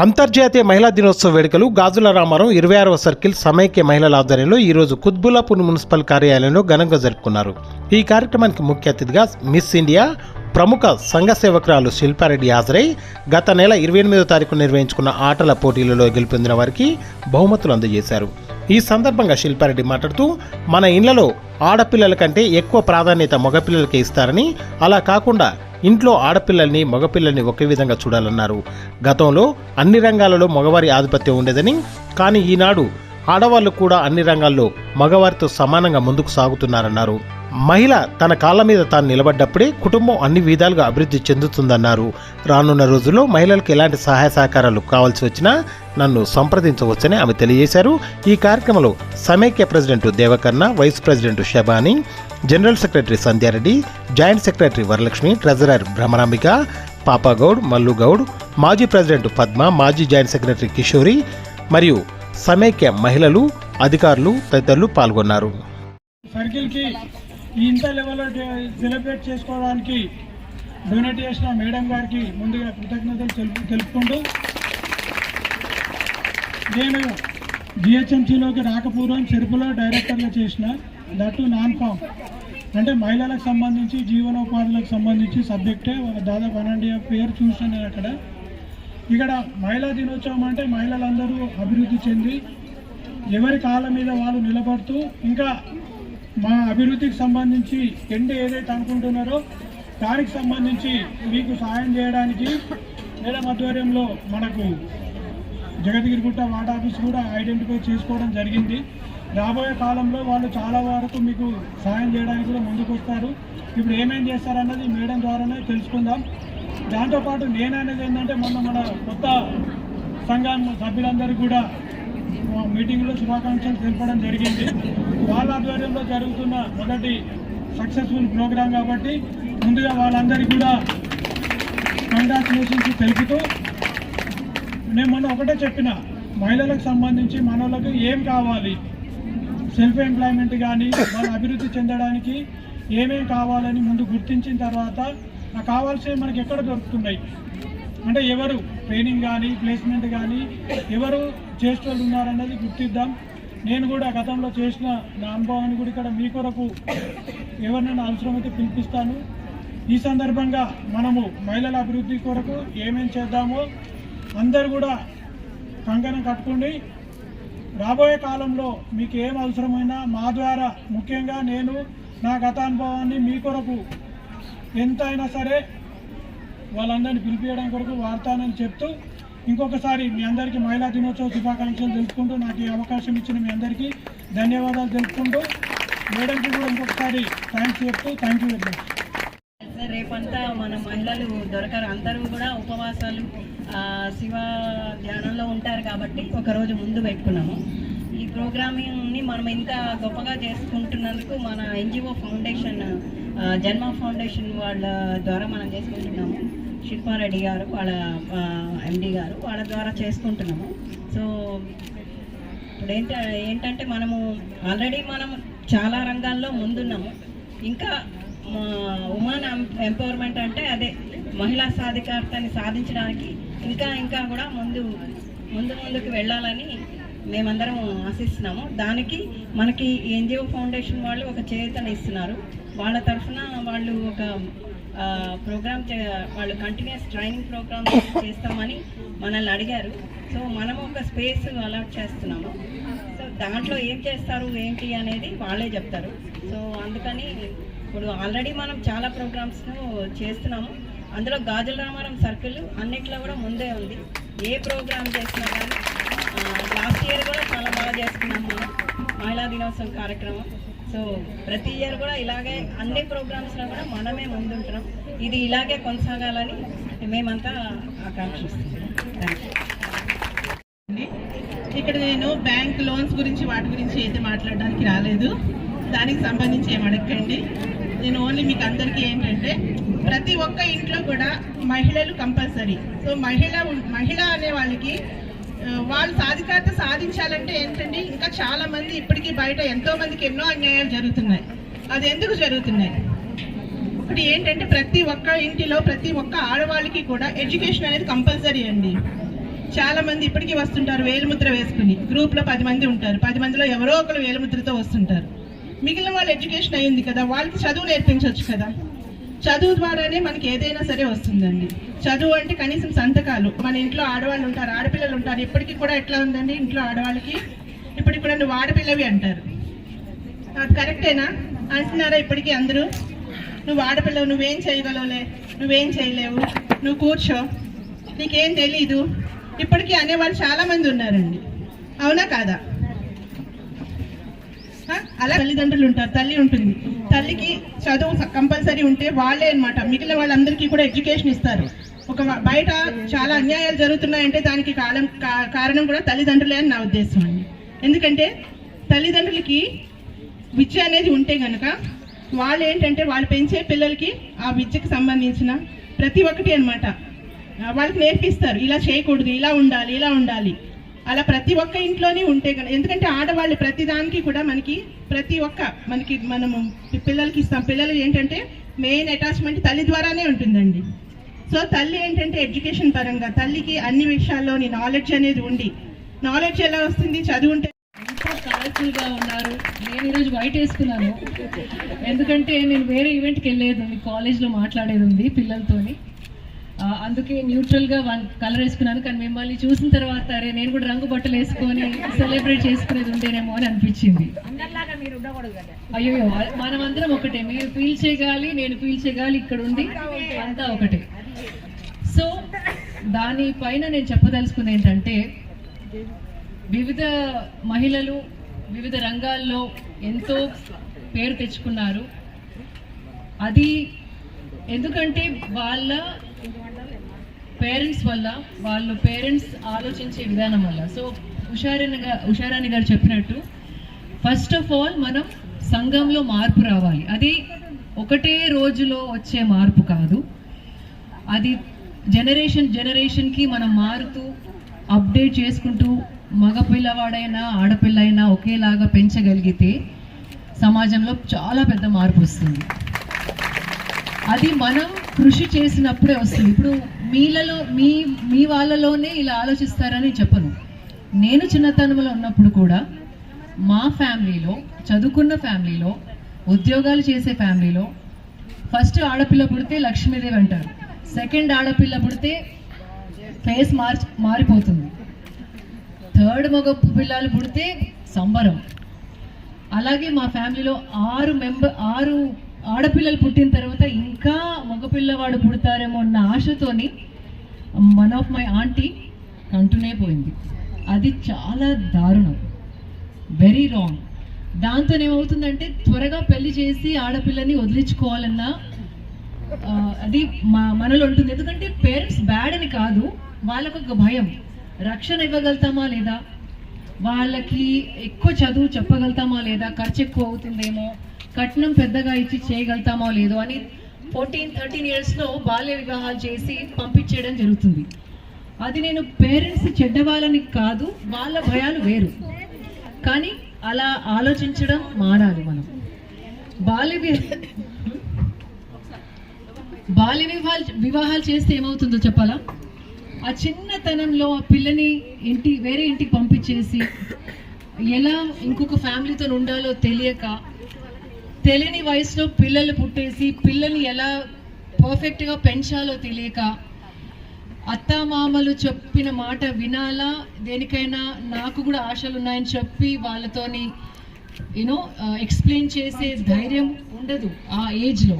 అంతర్జాతీయ మహిళా దినోత్సవ వేడుకలు గాజుల రామారం ఇరవై ఆరవ సర్కిల్ సమైక్య మహిళల ఆధ్వర్యంలో ఈరోజు కుత్బుల్లాపూర్ మున్సిపల్ కార్యాలయంలో ఘనంగా జరుపుకున్నారు. ఈ కార్యక్రమానికి ముఖ్య అతిథిగా మిస్ ఇండియా ప్రముఖ సంఘ సేవకురాలు శిల్పారెడ్డి హాజరై గత నెల ఇరవై ఎనిమిదో తారీఖు నిర్వహించుకున్న ఆటల పోటీలలో గెలుపొందిన వారికి బహుమతులు అందజేశారు. ఈ సందర్భంగా శిల్పారెడ్డి మాట్లాడుతూ మన ఇళ్ళలో ఆడపిల్లల కంటే ఎక్కువ ప్రాధాన్యత మగపిల్లలకే ఇస్తారని అలా కాకుండా ఇంట్లో ఆడపిల్లల్ని మగపిల్లల్ని ఒకే విధంగా చూడాలన్నారు. గతంలో అన్ని రంగాలలో మగవారి ఆధిపత్యం ఉండేదని కానీ ఈనాడు ఆడవాళ్ళు కూడా అన్ని రంగాల్లో మగవారితో సమానంగా ముందుకు సాగుతున్నారన్నారు. మహిళ తన కాళ్ళ మీద తాను నిలబడ్డప్పుడే కుటుంబం అన్ని విధాలుగా అభివృద్ధి చెందుతుందన్నారు. రానున్న రోజుల్లో మహిళలకు ఎలాంటి సహాయ సహకారాలు కావాల్సి వచ్చినా నన్ను సంప్రదించవచ్చని ఆమె తెలియజేశారు. ఈ కార్యక్రమంలో సమైక్య president Devakarna vice president Shabani general secretary Sandhyareddy joint secretary Varalakshmi treasurer Bhramarambika Papagoud Mallugoud మాజీ ప్రెసిడెంట్ పద్మ మాజీ జాయింట్ సెక్రటరీ కిషోరి మరియు సమైక్య మహిళలు అధికారులు తదితరులు పాల్గొన్నారు. సర్కిల్కి ఇంత లెవెల్లో సెలబ్రేట్ చేసుకోవడానికి డొనేట్ చేసిన మేడం గారికి ముందుగా కృతజ్ఞతలు తెలుపు తెలుపుకుంటూ నేను జిహెచ్ఎంసీలోకి రాకపూర్వం చెరుపులో డైరెక్టర్గా చేసిన దట్టు నాన్ ఫామ్ అంటే మహిళలకు సంబంధించి జీవనోపాధులకు సంబంధించి సబ్జెక్టే దాదాపు వన్ అండ్ పేరు ఇయర్ చూసాను నేను అక్కడ. ఇక్కడ మహిళా దినోత్సవం అంటే మహిళలందరూ అభివృద్ధి చెంది ఎవరి కాళ్ళ మీద వాళ్ళు నిలబడుతూ ఇంకా మా అభివృద్ధికి సంబంధించి ఎండ ఏదైతే అనుకుంటున్నారో దానికి సంబంధించి మీకు సహాయం చేయడానికి మేడం ఆధ్వర్యంలో మనకు జగద్గిరిగుట్ట వార్డ్ ఆఫీస్ కూడా ఐడెంటిఫై చేసుకోవడం జరిగింది. రాబోయే కాలంలో వాళ్ళు చాలా వరకు మీకు సహాయం చేయడానికి కూడా ముందుకు వస్తారు ఇప్పుడు ఏమేం చేస్తారన్నది మేడం ద్వారానే తెలుసుకుందాం. దాంతోపాటు నేననేది ఏంటంటే మొన్న మన కొత్త సంఘం సభ్యులందరికీ కూడా మా మీటింగ్లో శుభాకాంక్షలు తెలపడం జరిగింది. వాళ్ళ ఆధ్వర్యంలో జరుగుతున్న మొదటి సక్సెస్ఫుల్ ప్రోగ్రాం కాబట్టి ముందుగా వాళ్ళందరికీ కూడా కంగ్రాచులేషన్స్ తెలుపుతూ నేను మొన్న ఒకటే చెప్పిన మహిళలకు సంబంధించి మనోళ్ళకి ఏం కావాలి? సెల్ఫ్ ఎంప్లాయ్మెంట్ కానీ వాళ్ళు అభివృద్ధి చెందడానికి ఏమేం కావాలని ముందు గుర్తించిన తర్వాత నాకు కావాల్సినవి మనకి ఎక్కడ దొరుకుతున్నాయి? అంటే ఎవరు ట్రైనింగ్ కానీ ప్లేస్మెంట్ కానీ ఎవరు చేసేవాళ్ళు ఉన్నారన్నది గుర్తిద్దాం. నేను కూడా గతంలో చేసిన నా అనుభవాన్ని కూడా ఇక్కడ మీ కొరకు ఎవరినైనా అవసరమైతే పిలిపిస్తాను. ఈ సందర్భంగా మనము మహిళల అభివృద్ధి కొరకు ఏమేం చేద్దామో అందరు కూడా కంకణం కట్టుకోండి. రాబోయే కాలంలో మీకు ఏం అవసరమైనా మా ద్వారా ముఖ్యంగా నేను నా గత అనుభవాన్ని మీ కొరకు ఎంత అయినా సరే వాళ్ళందరినీ పిలిపించడం కొరకు వాడతానని చెప్తూ ఇంకొకసారి మీ అందరికీ మహిళా దినోత్సవ శుభాకాంక్షలు తెలుపుకుంటూ నాకు ఈ అవకాశం ఇచ్చిన మీ అందరికీ ధన్యవాదాలు తెలుపుకుంటూ మేడంకి కూడా ఇంకొకసారి థ్యాంక్స్ చెప్తూ థ్యాంక్ యూ వెరీ మచ్ రేపంతా మన మహిళలు దొరకరు. అందరూ కూడా ఉపవాసాలు శివ ధ్యానంలో ఉంటారు కాబట్టి ఒకరోజు ముందు పెట్టుకున్నాము. ప్రోగ్రామింగ్ని మనం ఇంత గొప్పగా చేసుకుంటున్నందుకు మన ఎన్జిఓ ఫౌండేషన్ జన్మ ఫౌండేషన్ వాళ్ళ ద్వారా మనం చేసుకుంటున్నాము. శిల్పారెడ్డి గారు వాళ్ళ ఎండి గారు వాళ్ళ ద్వారా చేసుకుంటున్నాము. సో ఇప్పుడు ఏంట ఏంటంటే మనము ఆల్రెడీ మనం చాలా రంగాల్లో ముందున్నాము. ఇంకా ఉమెన్ ఎంపవర్మెంట్ అంటే అదే మహిళా సాధికారతని సాధించడానికి ఇంకా ఇంకా కూడా ముందు ముందు ముందుకు వెళ్ళాలని మేమందరం ఆశిస్తున్నాము. దానికి మనకి ఎన్జిఓ ఫౌండేషన్ వాళ్ళు ఒక చేతన ఇస్తున్నారు. వాళ్ళ తరఫున వాళ్ళు ఒక ప్రోగ్రామ్ వాళ్ళు కంటిన్యూస్ ట్రైనింగ్ ప్రోగ్రామ్ చేస్తామని మనల్ని అడిగారు. సో మనం ఒక స్పేస్ అలాట్ చేస్తున్నాము. సో దాంట్లో ఏం చేస్తారు ఏంటి అనేది వాళ్ళే చెప్తారు. సో అందుకని ఇప్పుడు ఆల్రెడీ మనం చాలా ప్రోగ్రామ్స్ను చేస్తున్నాము. అందులో గాజుల రామారం సర్కిల్ అన్నిట్లో కూడా ముందే ఉంది. ఏ ప్రోగ్రామ్ చేసినా కానీ బాగా మహిళా దినోత్సవం కార్యక్రమం. సో ప్రతి ఇయర్ కూడా ఇలాగే అన్ని ప్రోగ్రామ్స్లో కూడా మనమే ముందుంటున్నాం. ఇది ఇలాగే కొనసాగాలని మేమంతా ఆకాంక్షిస్తున్నాం. ఇక్కడ నేను బ్యాంక్ లోన్స్ గురించి వాటి గురించి అయితే మాట్లాడడానికి రాలేదు. దానికి సంబంధించి ఏం అడగండి నేను ఓన్లీ మీకు అందరికీ ఏంటంటే ప్రతి ఒక్క ఇంట్లో కూడా మహిళలు కంపల్సరీ. సో మహిళ మహిళ అనే వాళ్ళకి వాళ్ళు సాధికారత సాధించాలంటే ఏంటండి? ఇంకా చాలా మంది ఇప్పటికీ బయట ఎంతో మందికి ఎన్నో అన్యాయాలు జరుగుతున్నాయి. అది ఎందుకు జరుగుతున్నాయి? ఇప్పుడు ఏంటంటే ప్రతి ఒక్క ఇంటిలో ప్రతి ఒక్క ఆడవాళ్ళకి కూడా ఎడ్యుకేషన్ అనేది కంపల్సరీ అండి. చాలా మంది ఇప్పటికీ వస్తుంటారు వేలుముద్ర వేసుకుని. గ్రూప్లో పది మంది ఉంటారు. పది మందిలో ఎవరో ఒకరు వేలుముద్రతో వస్తుంటారు. మిగిలిన వాళ్ళు ఎడ్యుకేషన్ అయ్యింది కదా. వాళ్ళకి చదువు నేర్పించవచ్చు కదా. చదువు ద్వారానే మనకి ఏదైనా సరే వస్తుందండి. చదువు అంటే కనీసం సంతకాలు. మన ఇంట్లో ఆడవాళ్ళు ఉంటారు ఆడపిల్లలు ఉంటారు. ఇప్పటికీ కూడా ఎట్లా ఉందండి? ఇంట్లో ఆడవాళ్ళకి ఇప్పటికి కూడా నువ్వు ఆడపిల్లవి అంటారు. అది కరెక్టేనా? అంటున్నారా ఇప్పటికీ అందరూ? నువ్వు ఆడపిల్లవు నువ్వేం చేయగలవులే? నువ్వేం చేయలేవు? నువ్వు కూర్చో. నీకేం తెలీదు? ఇప్పటికీ అనేవాళ్ళు చాలామంది ఉన్నారండి. అవునా కాదా? అలా తల్లిదండ్రులు ఉంటారు తల్లి ఉంటుంది. తల్లికి చదువు కంపల్సరీ ఉంటే వాళ్ళే అనమాట మిగిలిన వాళ్ళందరికీ కూడా ఎడ్యుకేషన్ ఇస్తారు. ఒక బయట చాలా అన్యాయాలు జరుగుతున్నాయంటే దానికి కారణం కారణం కూడా తల్లిదండ్రులే అని నా ఉద్దేశం అండి. ఎందుకంటే తల్లిదండ్రులకి విద్య అనేది ఉంటే కనుక వాళ్ళు ఏంటంటే వాళ్ళు పెంచే పిల్లలకి ఆ విద్యకు సంబంధించిన ప్రతి ఒక్కటి అనమాట వాళ్ళకి నేర్పిస్తారు. ఇలా చేయకూడదు ఇలా ఉండాలి ఇలా ఉండాలి. అలా ప్రతి ఒక్క ఇంట్లోనే ఉంటే కనుక ఎందుకంటే ఆడవాళ్ళు ప్రతి దానికి కూడా మనకి ప్రతి ఒక్క మనకి మనము పిల్లలకి ఇస్తాం. పిల్లలు ఏంటంటే మెయిన్ అటాచ్మెంట్ తల్లి ద్వారానే ఉంటుందండి. సో తల్లి ఏంటంటే ఎడ్యుకేషన్ పరంగా తల్లికి అన్ని విషయాల్లోని నాలెడ్జ్ అనేది ఉండి నాలెడ్జ్ ఎలా వస్తుంది? చదువు ఉంటే ఎంతో కలర్ఫుల్ ఉన్నారు. నేను ఈరోజు వైట్ వేసుకున్నాను. ఎందుకంటే నేను వేరే ఈవెంట్కి వెళ్ళేది కాలేజ్లో మాట్లాడేది ఉంది పిల్లలతోని. అందుకే న్యూట్రల్గా వన్ కలర్ వేసుకున్నాను. కానీ మిమ్మల్ని చూసిన తర్వాత అరే నేను కూడా రంగు బట్టలు వేసుకొని సెలబ్రేట్ చేసుకునేది ఉండేనేమో అని అనిపించింది. అయ్యో మనం అందరం ఒకటే. మీరు పీల్చే గాలి నేను పీల్చే గాలి ఇక్కడ ఉండి అంతా ఒకటే. సో దానిపైన నేను చెప్పదలుచుకుంది ఏంటంటే వివిధ మహిళలు వివిధ రంగాల్లో ఎంతో పేరు తెచ్చుకున్నారు. అది ఎందుకంటే వాళ్ళ పేరెంట్స్ వల్ల వాళ్ళ పేరెంట్స్ ఆలోచించే విధానం వల్ల. సో ఉషారాణి గారు ఉషారాణి గారు చెప్పినట్టు ఫస్ట్ ఆఫ్ ఆల్ మనం సంఘంలో మార్పు రావాలి. అది ఒకటే రోజులో వచ్చే మార్పు కాదు. అది జనరేషన్ జనరేషన్కి మనం మారుతూ అప్డేట్ చేసుకుంటూ మగ పిల్లవాడైనా ఆడపిల్ల అయినా ఒకేలాగా పెంచగలిగితే సమాజంలో చాలా పెద్ద మార్పు వస్తుంది. అది మనం కృషి చేసినప్పుడే వస్తుంది. ఇప్పుడు మీలలో మీ మీ వాళ్ళలోనే ఇలా ఆలోచిస్తారని చెప్పను. నేను చిన్నతనంలో ఉన్నప్పుడు కూడా మా ఫ్యామిలీలో చదువుకున్న ఫ్యామిలీలో ఉద్యోగాలు చేసే ఫ్యామిలీలో ఫస్ట్ ఆడపిల్ల పుడితే లక్ష్మీదేవి అంటారు. సెకండ్ ఆడపిల్ల పుడితే ఫేస్ మార్చి మారిపోతుంది. థర్డ్ మగ పిల్లలు పుడితే సంబరం. అలాగే మా ఫ్యామిలీలో ఆరు మెంబర్ ఆరు ఆడపిల్లలు పుట్టిన తర్వాత ఇంకా మగపిల్లవాడు పుడతారేమో అన్న ఆశతోని వన్ ఆఫ్ మై ఆంటీ కంటూనే పోయింది. అది చాలా దారుణం. Very wrong. దాంతో ఏమవుతుందంటే త్వరగా పెళ్ళి చేసి ఆడపిల్లని వదిలించుకోవాలన్న అది మా మనలో ఉంటుంది. ఎందుకంటే పేరెంట్స్ బ్యాడ్ అని కాదు వాళ్ళకు ఒక భయం. రక్షణ ఇవ్వగలుగుతామా లేదా? వాళ్ళకి ఎక్కువ చదువు చెప్పగలుగుతామా లేదా ఖర్చు ఎక్కువ అవుతుందేమో కట్నం పెద్దగా ఇచ్చి చేయగలుగుతామో లేదో అని ఫోర్టీన్ థర్టీన్ ఇయర్స్లో బాల్య వివాహాలు చేసి పంపించేయడం జరుగుతుంది. అది నేను పేరెంట్స్ చెడ్డవాళ్ళని కాదు వాళ్ళ భయాలు వేరు. కానీ అలా ఆలోచించడం మానాలి మనం. బాల్య బాల్య వివాహాలు వివాహాలు చేస్తే ఏమవుతుందో చెప్పాలా? ఆ చిన్నతనంలో ఆ పిల్లని ఇంటి వేరే ఇంటికి పంపించేసి ఎలా ఇంకొక ఫ్యామిలీతో ఉండాలో తెలియక తెలియని వయసులో పిల్లలు పుట్టేసి పిల్లల్ని ఎలా పర్ఫెక్ట్గా పెంచాలో తెలియక అత్తామామలు చెప్పిన మాట వినాలా? దేనికైనా నాకు కూడా ఆశలు ఉన్నాయని చెప్పి వాళ్ళతోని యూనో ఎక్స్ప్లెయిన్ uh, చేసే ధైర్యం ఉండదు ఆ ఏజ్లో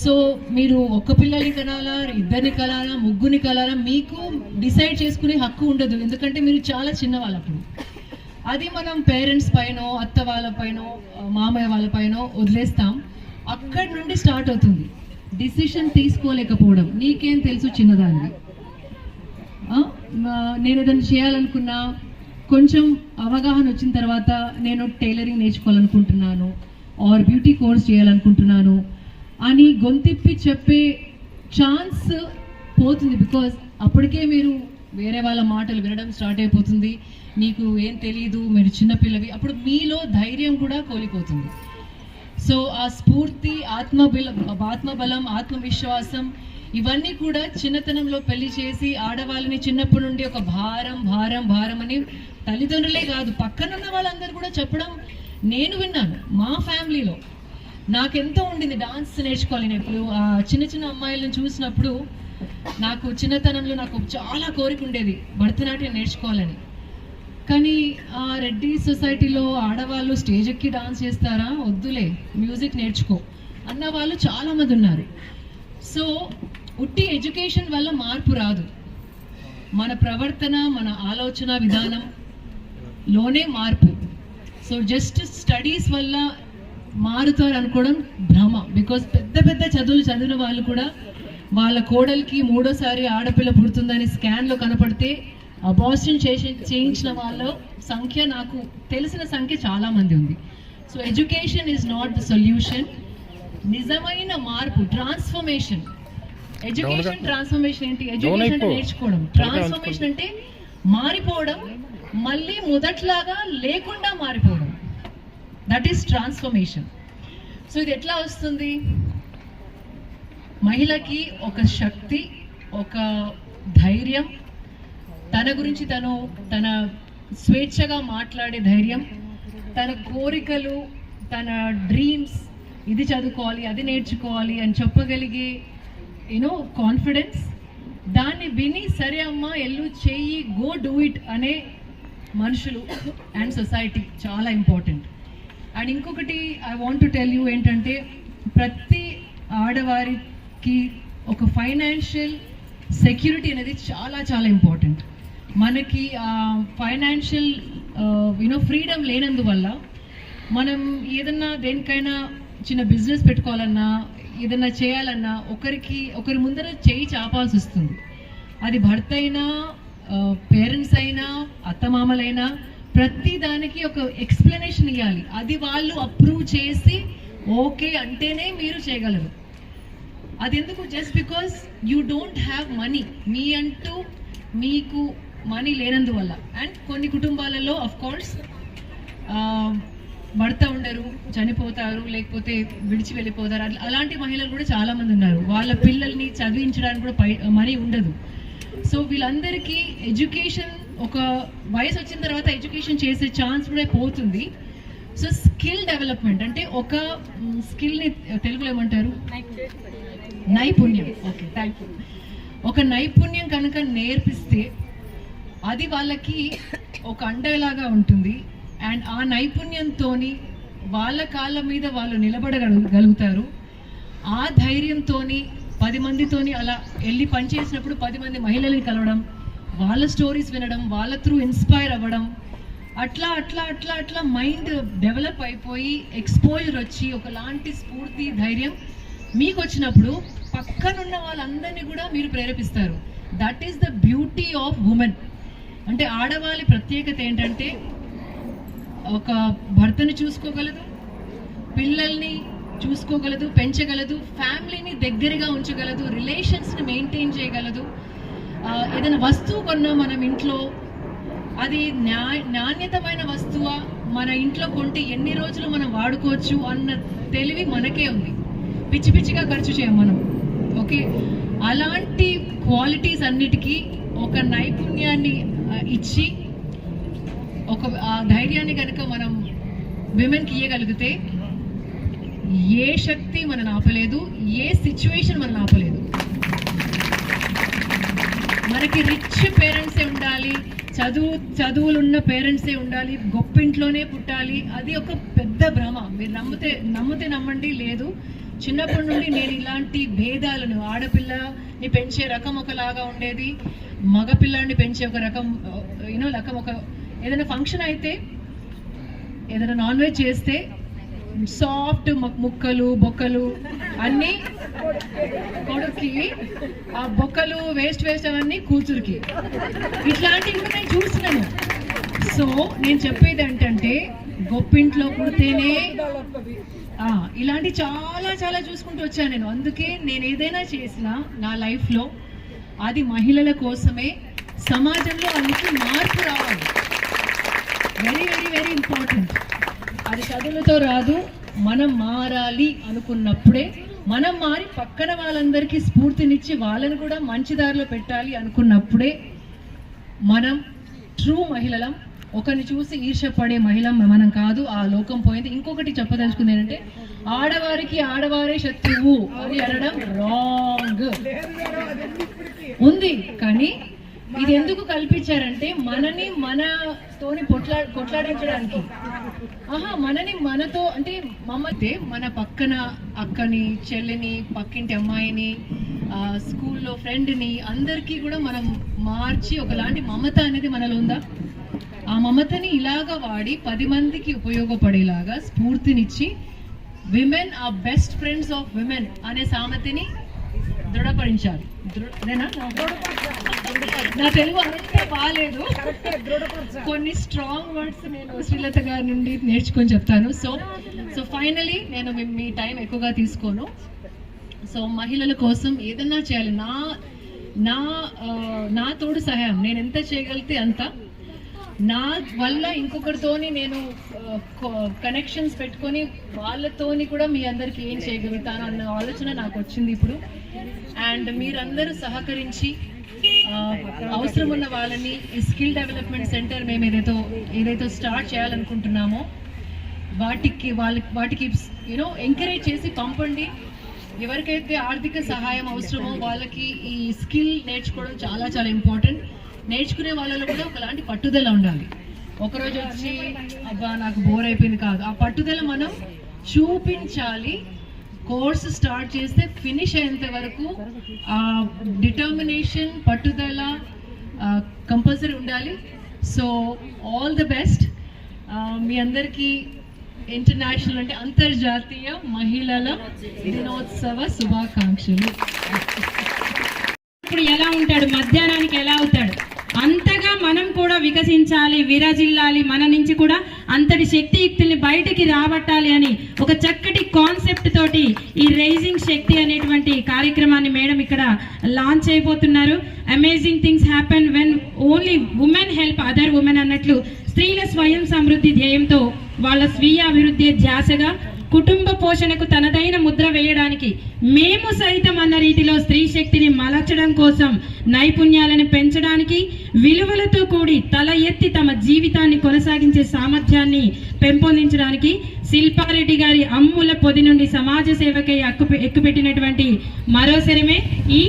సో మీరు ఒక్క పిల్లల్ని కనాలా ఇద్దరిని కనాలా ముగ్గురిని కనాలా మీకు డిసైడ్ చేసుకునే హక్కు ఉండదు. ఎందుకంటే మీరు చాలా చిన్నవాళ్ళు అప్పుడు అది మనం పేరెంట్స్ పైన అత్త వాళ్ళపైన మామయ్య వాళ్ళపైన వదిలేస్తాం. అక్కడి నుండి స్టార్ట్ అవుతుంది. డిసిషన్ తీసుకోలేకపోవడం. నీకేం తెలుసు చిన్నదాన్ని నేను ఏదైనా చేయాలనుకున్నా కొంచెం అవగాహన వచ్చిన తర్వాత నేను టైలరింగ్ నేర్చుకోవాలనుకుంటున్నాను ఆర్ బ్యూటీ కోర్స్ చేయాలనుకుంటున్నాను అని గొంతిప్పి చెప్పే ఛాన్స్ పోతుంది బికాజ్ అప్పటికే మీరు వేరే వాళ్ళ మాటలు వినడం స్టార్ట్ అయిపోతుంది. నీకు ఏం తెలియదు మీరు చిన్నపిల్లవి. అప్పుడు మీలో ధైర్యం కూడా కోలిపోతుంది. సో ఆ స్ఫూర్తి ఆత్మబల ఆత్మబలం ఆత్మవిశ్వాసం ఇవన్నీ కూడా చిన్నతనంలో పెళ్ళి చేసి ఆడవాళ్ళని చిన్నప్పటి నుండి ఒక భారం భారం భారం అని తల్లిదండ్రులే కాదు పక్కనున్న వాళ్ళందరూ కూడా చెప్పడం నేను విన్నాను మా ఫ్యామిలీలో నాకెంతో ఉండింది డాన్స్ నేర్చుకోవాలి నేను ఇప్పుడు. ఆ చిన్న చిన్న అమ్మాయిలను చూసినప్పుడు నాకు చిన్నతనంలో నాకు చాలా కోరిక ఉండేది భరతనాట్యం నేర్చుకోవాలని. కానీ ఆ రెడ్డి సొసైటీలో ఆడవాళ్ళు స్టేజ్ ఎక్కి డాన్స్ చేస్తారా? వద్దులే మ్యూజిక్ నేర్చుకో. అన్న వాళ్ళు చాలామంది ఉన్నారు. సో ఉట్టి ఎడ్యుకేషన్ వల్ల మార్పు రాదు. మన ప్రవర్తన మన ఆలోచన విధానం లోనే మార్పు. సో జస్ట్ స్టడీస్ వల్ల మారుతారు అనుకోవడం భ్రమ. బికాజ్ పెద్ద పెద్ద చదువులు చదివిన వాళ్ళు కూడా వాళ్ళ కోడలికి మూడోసారి ఆడపిల్ల పుడుతుందని స్కాన్లో కనపడితే అబార్షన్ చేసి చేయించిన వాళ్ళ సంఖ్య నాకు తెలిసిన సంఖ్య చాలా మంది ఉంది. So education is not the solution నిజమైన మార్పు ట్రాన్స్ఫర్మేషన్ ఎడ్యుకేషన్ ట్రాన్స్ఫర్మేషన్ ఏంటి? ఎడ్యుకేషన్ అంటే నేర్చుకోవడం. ట్రాన్స్ఫర్మేషన్ అంటే మారిపోవడం మళ్ళీ మొదట్లాగా లేకుండా మారిపోవడం. దట్ ఈస్ ట్రాన్స్ఫర్మేషన్ సో ఇది ఎట్లా వస్తుంది? మహిళకి ఒక శక్తి ఒక ధైర్యం తన గురించి తను తన స్వేచ్ఛగా మాట్లాడే ధైర్యం తన కోరికలు తన డ్రీమ్స్ ఇది చదువుకోవాలి అది నేర్చుకోవాలి అని చెప్పగలిగే యూనో కాన్ఫిడెన్స్ దాన్ని విని సరే అమ్మా ఎల్లు చెయ్యి గో డూ ఇట్ అనే మనుషులు అండ్ సొసైటీ చాలా ఇంపార్టెంట్ అండ్ ఇంకొకటి I want to tell you ఏంటంటే ప్రతి ఆడవారికి ఒక ఫైనాన్షియల్ సెక్యూరిటీ అనేది చాలా చాలా ఇంపార్టెంట్ మనకి ఫైనాన్షియల్ యూనో ఫ్రీడమ్ లేనందువల్ల మనం ఏదన్నా దేనికైనా చిన్న బిజినెస్ పెట్టుకోవాలన్నా ఏదన్నా చేయాలన్నా ఒకరికి ఒకరి ముందర చేయి చాపాల్సి వస్తుంది. అది భర్త అయినా పేరెంట్స్ అయినా అత్తమామలైనా ప్రతి దానికి ఒక ఎక్స్ప్లెనేషన్ ఇవ్వాలి అది వాళ్ళు అప్రూవ్ చేసి ఓకే అంటేనే మీరు చేయగలరు. అది ఎందుకు just because you don't have money మీ అంటూ మీకు మనీ లేనందువల్ల. అండ్ కొన్ని కుటుంబాలలో అఫ్ కోర్స్ భర్త ఉండరు చనిపోతారు లేకపోతే విడిచి వెళ్ళిపోతారు. అట్లా- అలాంటి మహిళలు కూడా చాలామంది ఉన్నారు. వాళ్ళ పిల్లల్ని చదివించడానికి కూడా పై మనీ ఉండదు. సో వీళ్ళందరికీ ఎడ్యుకేషన్ ఒక వయసు వచ్చిన తర్వాత ఎడ్యుకేషన్ చేసే ఛాన్స్ కూడా పోతుంది. సో స్కిల్ డెవలప్మెంట్ అంటే ఒక స్కిల్ని తెలుగులో ఏమంటారు? నైపుణ్యం. Okay thank you. ఒక నైపుణ్యం కనుక నేర్పిస్తే అది వాళ్ళకి ఒక అండలాగా ఉంటుంది. అండ్ ఆ నైపుణ్యంతో వాళ్ళ కాళ్ళ మీద వాళ్ళు నిలబడగలుగుతారు. ఆ ధైర్యంతో పది మందితోని అలా వెళ్ళి పనిచేసినప్పుడు పది మంది మహిళల్ని కలవడం వాళ్ళ స్టోరీస్ వినడం వాళ్ళ త్రూ ఇన్స్పైర్ అవ్వడం అట్లా అట్లా అట్లా అట్లా మైండ్ డెవలప్ అయిపోయి ఎక్స్పోజర్ వచ్చి ఒకలాంటి స్ఫూర్తి ధైర్యం మీకు వచ్చినప్పుడు పక్కనున్న వాళ్ళందరినీ కూడా మీరు ప్రేరేపిస్తారు. That is the beauty of women అంటే ఆడవాళ్ళ ప్రత్యేకత ఏంటంటే ఒక భర్తను చూసుకోగలదు పిల్లల్ని చూసుకోగలదు పెంచగలదు ఫ్యామిలీని దగ్గరగా ఉంచగలదు రిలేషన్స్ని మెయింటైన్ చేయగలదు ఏదైనా వస్తువు కొన్నా మనం ఇంట్లో అది నా నాణ్యతమైన వస్తువా మన ఇంట్లో కొంటే ఎన్ని రోజులు మనం వాడుకోవచ్చు అన్న తెలివి మనకే ఉంది. పిచ్చి పిచ్చిగా ఖర్చు చేయం మనం ఓకే? అలాంటి క్వాలిటీస్ అన్నిటికీ ఒక నైపుణ్యాన్ని ఇచ్చి ఒక ఆ ధైర్యాన్ని కనుక మనం విమెన్కి ఇవ్వగలిగితే ఏ శక్తి మనం ఆపలేదు ఏ సిచ్యువేషన్ మనం ఆపలేదు. మనకి రిచ్ పేరెంట్సే ఉండాలి చదువు చదువులున్న పేరెంట్సే ఉండాలి గొప్పింట్లోనే పుట్టాలి అది ఒక పెద్ద భ్రమ. మీరు నమ్మితే నమ్మితే నమ్మండి లేదు. చిన్నప్పటి నుండి నేను ఇలాంటి భేదాలను ఆడపిల్లని పెంచే రకం ఒకలాగా ఉండేది మగపిల్లాన్ని పెంచే ఒక రకం యూనో రకం ఒక ఏదైనా ఫంక్షన్ అయితే ఏదైనా నాన్ వెజ్ చేస్తే సాఫ్ట్ ముక్కలు బొక్కలు అన్నీ కొడుక్కి ఆ బొక్కలు వేస్ట్ వేస్ట్ అవన్నీ కూతురికి. ఇట్లాంటివి కూడా నేను చూసినాను. సో నేను చెప్పేది ఏంటంటే గొప్పింట్లో పుడితేనే ఇలాంటి చాలా చాలా చూసుకుంటూ వచ్చాను నేను. అందుకే నేను ఏదైనా చేసినా నా లైఫ్లో అది మహిళల కోసమే సమాజంలో వాళ్ళకి మార్పు రావాలి. వెరీ వెరీ వెరీ ఇంపార్టెంట్ అది చదువులతో రాదు మనం మారాలి అనుకున్నప్పుడే మనం మారి పక్కన వాళ్ళందరికీ స్ఫూర్తినిచ్చి వాళ్ళని కూడా మంచి దారిలో పెట్టాలి అనుకున్నప్పుడే మనం ట్రూ మహిళలం. ఒకరిని చూసి ఈర్షపడే మహిళ మనం కాదు ఆ లోకం పోయింది. ఇంకొకటి చెప్పదలుచుకుంది ఏంటంటే ఆడవారికి ఆడవారే శత్రువు అని అనడం రాంగ్ ఉంది కానీ ఇది ఎందుకు కల్పించారంటే మనని మనతోని కొట్లా కొట్లాడించడానికి. ఆహా మనని మనతో అంటే మమ్మతే మన పక్కన అక్కని చెల్లిని పక్కింటి అమ్మాయిని ఆ, స్కూల్లో ఫ్రెండ్ని అందరికీ కూడా మనం మార్చి ఒకలాంటి మమత అనేది మనలో ఉందా? ఆ మమతని ఇలాగా వాడి పది మందికి ఉపయోగపడేలాగా స్ఫూర్తినిచ్చి women are best friends of women అనే సామెతని దృఢపరించాలి నా తెలుగు అంత బాగాలేదు కొన్ని స్ట్రాంగ్ వర్డ్స్ నేను శ్రీలత గారి నుండి నేర్చుకొని చెప్తాను. సో సో ఫైనలీ నేను మీ- టైం ఎక్కువగా తీసుకోను. సో మహిళల కోసం ఏదన్నా చేయాలి. నా నా నా తోడు సహాయం. నేను ఎంత చేయగలిగితే అంత. నా వల్ల ఇంకొకరితోని నేను కనెక్షన్స్ పెట్టుకొని వాళ్ళతోని కూడా మీ అందరికి ఏం చేయగలుగుతాను అన్న ఆలోచన నాకు వచ్చింది ఇప్పుడు. అండ్ మీరందరూ సహకరించి అవసరం ఉన్న వాళ్ళని ఈ స్కిల్ డెవలప్మెంట్ సెంటర్ మేము ఏదైతే ఏదైతే స్టార్ట్ చేయాలనుకుంటున్నామో వాటికి వాళ్ళకి వాటికి యూనో ఎంకరేజ్ చేసి పంపండి. ఎవరికైతే ఆర్థిక సహాయం అవసరమో వాళ్ళకి ఈ స్కిల్ నేర్చుకోవడం చాలా చాలా ఇంపార్టెంట్ నేర్చుకునే వాళ్ళలో కూడా ఒకలాంటి పట్టుదల ఉండాలి. ఒకరోజు వచ్చి అబ్బా నాకు బోర్ అయిపోయింది కాదు. ఆ పట్టుదల మనం చూపించాలి. కోర్స్ స్టార్ట్ చేస్తే ఫినిష్ అయ్యేంత వరకు డిటర్మినేషన్ పట్టుదల కంపల్సరీ ఉండాలి. సో ఆల్ ద బెస్ట్ మీ అందరికీ ఇంటర్నేషనల్ అంటే అంతర్జాతీయ మహిళల దినోత్సవ శుభాకాంక్షలు. ఇప్పుడు ఎలా ఉంటాడు? మధ్యాహ్నానికి ఎలా అవుతాడు? అంతగా మనం కూడా వికసించాలి విరజిల్లాలి మన నుంచి కూడా అంతటి శక్తియుక్తుల్ని బయటికి రాబట్టాలి అని ఒక చక్కటి కాన్సెప్ట్ తోటి ఈ రైజింగ్ శక్తి అనేటువంటి కార్యక్రమాన్ని మేడం ఇక్కడ లాంచ్ అయిపోతున్నారు. Amazing things happen when only women help other women అన్నట్లు స్త్రీల స్వయం సమృద్ధి ధ్యేయంతో వాళ్ళ స్వీయ అభివృద్ధి ధ్యాసగా కుటుంబ పోషణకు తనదైన ముద్ర వేయడానికి మేము సైతం అన్న రీతిలో స్త్రీ శక్తిని మలచడం కోసం నైపుణ్యాలను పెంచడానికి విలువలతో కూడి తల ఎత్తి తమ జీవితాన్ని కొనసాగించే సామర్థ్యాన్ని పెంపొందించడానికి శిల్పారెడ్డి గారి అమ్ముల పొది నుండి సమాజ సేవకై అక్కు ఎక్కుపెట్టినటువంటి మరోసరమే ఈ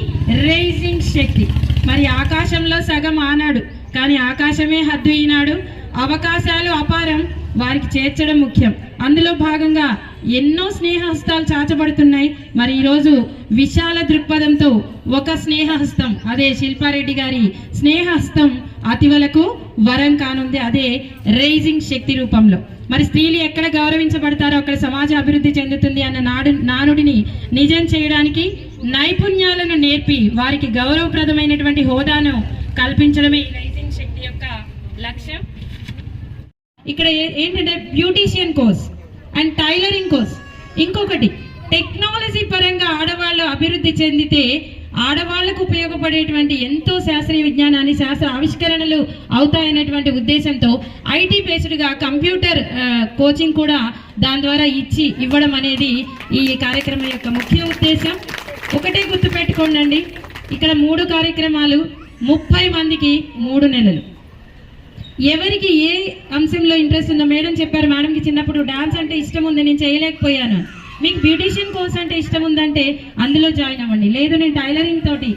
రైజింగ్ శక్తి. మరి ఆకాశంలో సగం ఆనాడు కానీ ఆకాశమే హద్దు ఈనాడు. అవకాశాలు అపారం వారికి చేర్చడం ముఖ్యం. అందులో భాగంగా ఎన్నో స్నేహహస్తాలు చాచబడుతున్నాయి. మరి ఈరోజు విశాల దృక్పథంతో ఒక స్నేహహస్తం అదే శిల్పారెడ్డి గారి స్నేహహస్తం అతివలకు వరం కానుంది అదే రైజింగ్ శక్తి రూపంలో. మరి స్త్రీలు ఎక్కడ గౌరవించబడతారో అక్కడ సమాజ అభివృద్ధి చెందుతుంది అన్న నాడు నానుడిని నిజం చేయడానికి నైపుణ్యాలను నేర్పి వారికి గౌరవప్రదమైనటువంటి హోదాను కల్పించడమే ఈ రైజింగ్ శక్తి యొక్క లక్ష్యం. ఇక్కడ ఏ- ఏంటంటే beautician course. And tailoring course ఇంకొకటి టెక్నాలజీ పరంగా ఆడవాళ్ళు అభివృద్ధి చెందితే ఆడవాళ్ళకు ఉపయోగపడేటువంటి ఎంతో శాస్త్రీయ విజ్ఞానాన్ని శాస్త్ర ఆవిష్కరణలు అవుతాయనేటువంటి ఉద్దేశంతో ఐటీ బేస్డ్గా కంప్యూటర్ కోచింగ్ కూడా దాని ద్వారా ఇచ్చి ఇవ్వడం అనేది ఈ కార్యక్రమం యొక్క ముఖ్య ఉద్దేశం. ఒకటే గుర్తుపెట్టుకోండి ఇక్కడ మూడు కార్యక్రమాలు ముప్పై మందికి మూడు నెలలు. ఎవరికి ఏ అంశంలో ఇంట్రెస్ట్ ఉందో మేడం చెప్పారు మేడంకి చిన్నప్పుడు డాన్స్ అంటే ఇష్టం ఉంది నేను చేయలేకపోయాను. మీకు బ్యూటీషియన్ కోర్స్ అంటే ఇష్టం ఉందంటే అందులో జాయిన్ అవ్వండి. లేదు నేను టైలరింగ్ తోటి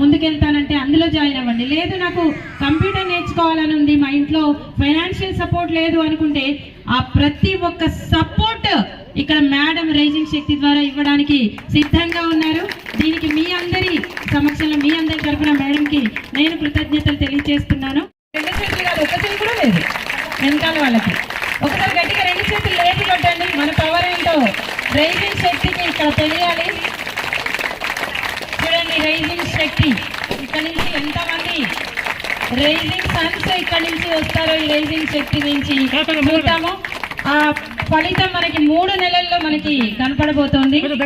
ముందుకెళ్తానంటే అందులో జాయిన్ అవ్వండి. లేదు నాకు కంప్యూటర్ నేర్చుకోవాలని ఉంది మా ఇంట్లో ఫైనాన్షియల్ సపోర్ట్ లేదు అనుకుంటే ఆ ప్రతి ఒక్క సపోర్ట్ ఇక్కడ మేడం రైజింగ్ శక్తి ద్వారా ఇవ్వడానికి సిద్ధంగా ఉన్నారు. దీనికి మీ అందరి సమక్షంలో మీ అందరి తరఫున మేడంకి నేను కృతజ్ఞతలు తెలియజేస్తున్నాను. కాదు ఒక కూడా లేదు. వెనకాల వాళ్ళకి. ఒకసారి గట్టిగా రెండు చేతులు లేపి కొట్టండి. మన పవర్ ఏంటో? రైజింగ్ శక్తికి ఇక్కడ తెలియాలి. చూడండి రైజింగ్ శక్తి. ఇక్కడ నుంచి ఎంతమంది రైజింగ్ సన్స్ ఇక్కడ నుంచి వస్తారో ఈ రైజింగ్ శక్తి నుంచి చూద్దాము. ఆ ఫలితం మనకి మూడు నెలల్లో మనకి కనపడబోతోంది. కొంచెం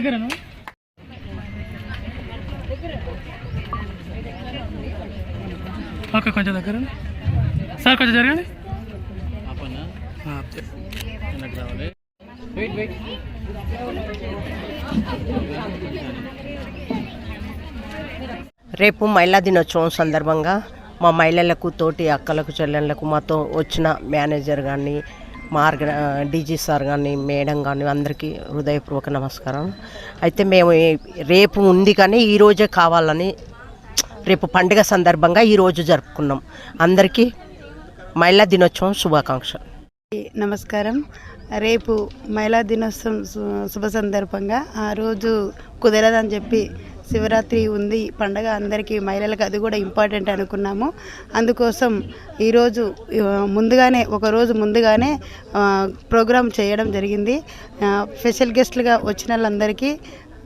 దగ్గర సార్ కొంచెం జరగండి రేపు మహిళా దినోత్సవం సందర్భంగా మా మహిళలకు తోటి అక్కలకు చెల్లెళ్ళకు మాతో వచ్చిన మేనేజర్ కానీ మార్గ డీజీ సార్ కానీ మేడం కానీ అందరికీ హృదయపూర్వక నమస్కారం అయితే మేము రేపు ఉంది కానీ ఈరోజే కావాలని రేపు పండుగ సందర్భంగా ఈరోజు జరుపుకున్నాం. అందరికీ మహిళా దినోత్సవం శుభాకాంక్షలు. నమస్కారం. రేపు మహిళా దినోత్సవం శుభ సందర్భంగా ఆ రోజు కుదరదని చెప్పి శివరాత్రి ఉంది. పండగ అందరికీ మహిళలకు అది కూడా ఇంపార్టెంట్ అనుకున్నాము. అందుకోసం ఈరోజు ముందుగానే ఒక రోజు ముందుగానే ప్రోగ్రాం చేయడం జరిగింది. స్పెషల్ గెస్ట్లుగా వచ్చిన వాళ్ళందరికీ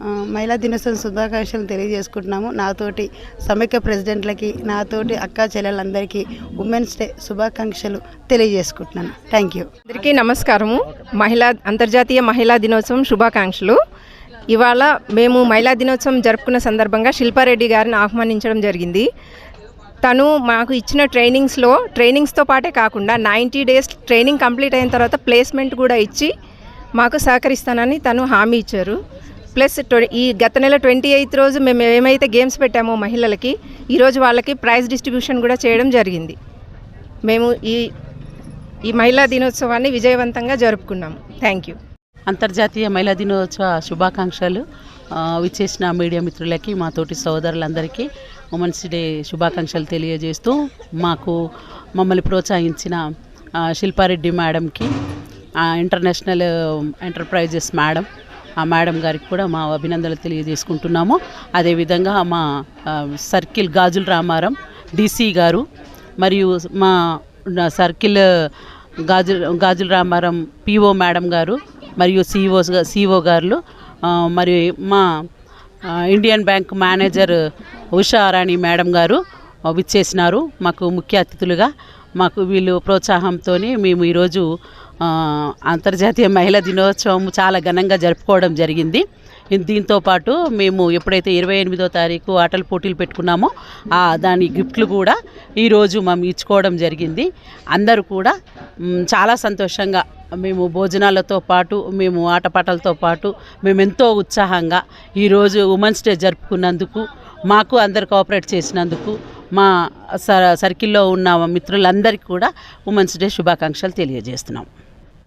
మహిళా దినోత్సవం శుభాకాంక్షలు తెలియజేసుకుంటున్నాము. నాతోటి సమైక్య ప్రెసిడెంట్లకి నాతోటి అక్కా చెల్లెలందరికీ ఉమెన్స్ డే శుభాకాంక్షలు తెలియజేసుకుంటున్నాను. Thank you. అందరికీ నమస్కారము. మహిళా అంతర్జాతీయ మహిళా దినోత్సవం శుభాకాంక్షలు. ఇవాళ మేము మహిళా దినోత్సవం జరుపుకున్న సందర్భంగా శిల్పారెడ్డి గారిని ఆహ్వానించడం జరిగింది. తను మాకు ఇచ్చిన ట్రైనింగ్స్లో ట్రైనింగ్స్తో పాటే కాకుండా నైంటీ డేస్ ట్రైనింగ్ కంప్లీట్ అయిన తర్వాత ప్లేస్మెంట్ కూడా ఇచ్చి మాకు సహకరిస్తానని తను హామీ ఇచ్చారు. ప్లస్ ఈ గత నెల ట్వంటీ ఎయిత్ రోజు మేము ఏమైతే గేమ్స్ పెట్టామో మహిళలకి ఈరోజు వాళ్ళకి ప్రైజ్ డిస్ట్రిబ్యూషన్ కూడా చేయడం జరిగింది. మేము ఈ ఈ మహిళా దినోత్సవాన్ని విజయవంతంగా జరుపుకున్నాము. థ్యాంక్ యూ అంతర్జాతీయ మహిళా దినోత్సవ శుభాకాంక్షలు విచ్చేసిన మీడియా మిత్రులకి మా తోటి సోదరులందరికీ ఉమెన్స్ డే శుభాకాంక్షలు తెలియజేస్తూ మాకు మమ్మల్ని ప్రోత్సహించిన శిల్పారెడ్డి మేడంకి ఇంటర్నేషనల్ ఎంటర్ప్రైజెస్ మేడం ఆ మేడం గారికి కూడా మా అభినందనలు తెలియజేసుకుంటున్నాము. అదేవిధంగా మా సర్కిల్ గాజుల రామారం డీసీ గారు మరియు మా సర్కిల్ గాజు గాజుల రామారం పిఓ మేడం గారు మరియు సిఓ సిఓ గారు మరియు మరి మా Indian bank manager Usharani madam గారు విచ్చేసినారు మాకు ముఖ్య అతిథులుగా. మాకు వీళ్ళు ప్రోత్సాహంతో మేము ఈరోజు అంతర్జాతీయ మహిళా దినోత్సవం చాలా ఘనంగా జరుపుకోవడం జరిగింది. దీంతో పాటు మేము ఎప్పుడైతే ఇరవై ఎనిమిదో తారీఖు ఆటల పోటీలు పెట్టుకున్నామో దాని గిఫ్ట్లు కూడా ఈరోజు మేము ఇచ్చుకోవడం జరిగింది. అందరూ కూడా చాలా సంతోషంగా మేము భోజనాలతో పాటు మేము ఆటపాటలతో పాటు మేము ఎంతో ఉత్సాహంగా ఈరోజు ఉమెన్స్ డే జరుపుకున్నందుకు మాకు అందరు కోఆపరేట్ చేసినందుకు మా స సర్కిల్లో ఉన్న మిత్రులందరికీ కూడా ఉమెన్స్ డే శుభాకాంక్షలు తెలియజేస్తున్నాం.